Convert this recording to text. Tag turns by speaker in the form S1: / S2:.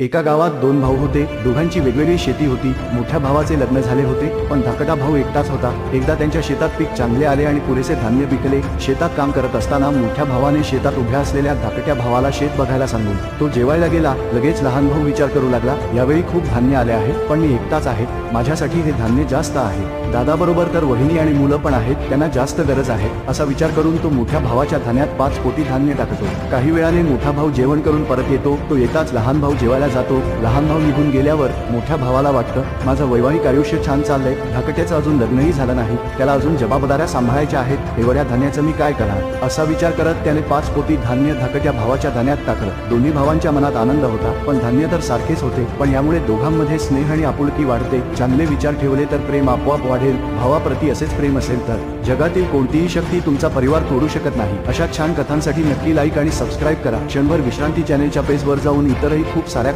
S1: एका गावात दोन भाऊ होते. दोघांची वेगवेगळी शेती होती. मोठ्या भावाचे लग्न झाले होते. पण धाकटा भाऊ एकटाच होता. एकदा त्यांच्या शेतात पीक चांगले आले आणि पुरेसे धान्य पिकले. शेतात काम करत असताना मोठ्या भावाने शेतात उभ्या असलेल्या धाकट्या भावाला शेत बघायला सांगून तो जेवायला गेला. लगेच लहान भाऊ विचार करू लागला. यावेळी खूप धान्य आले आहे पण मी एकटाच आहे. माझ्यासाठी हे धान्य जास्त आहे. दादाबरोबर तर वहिनी आणि मुलं पण आहेत. त्यांना जास्त गरज आहे. असा विचार करून तो मोठ्या भावाच्या धान्यात पाच कोटी धान्य टाकतो. काही वेळाने मोठा भाऊ जेवण करून परत येतो. तो येताच लहान भाऊ जेवायला जातो. लहान भाऊ निघून गेल्यावर मोठ्या भावाला वाटतं माझं वैवाहिक आयुष्य छान चाललंय धाकट्याचं अजून लग्नही झालं नाही. त्याला अजून जबाबदाऱ्या सांभाळायच्या आहेत. एवढ्या धान्याचं मी काय करा असा विचार करत त्याने पाच पोती धान्य धाकट्या भावाच्या धान्यात टाकलं. दोन्ही भावांच्या मनात आनंद होता पण धान्य तर सारखेच होते पण यामुळे दोघांमध्ये स्नेह आणि आपुलकी वाढते. चांगले विचार ठेवले तर प्रेम आपोआप वाढेल भावाप्रती असेच प्रेम असेल तर. जगातील कोणतीही शक्ती तुमचा परिवार तोडू शकत नाही. अशा छान कथांसाठी नक्की लाईक आणि सबस्क्राईब करा. क्षणभर विश्रांती चॅनेलच्या पेजवर जाऊन इतरही खूप साऱ्या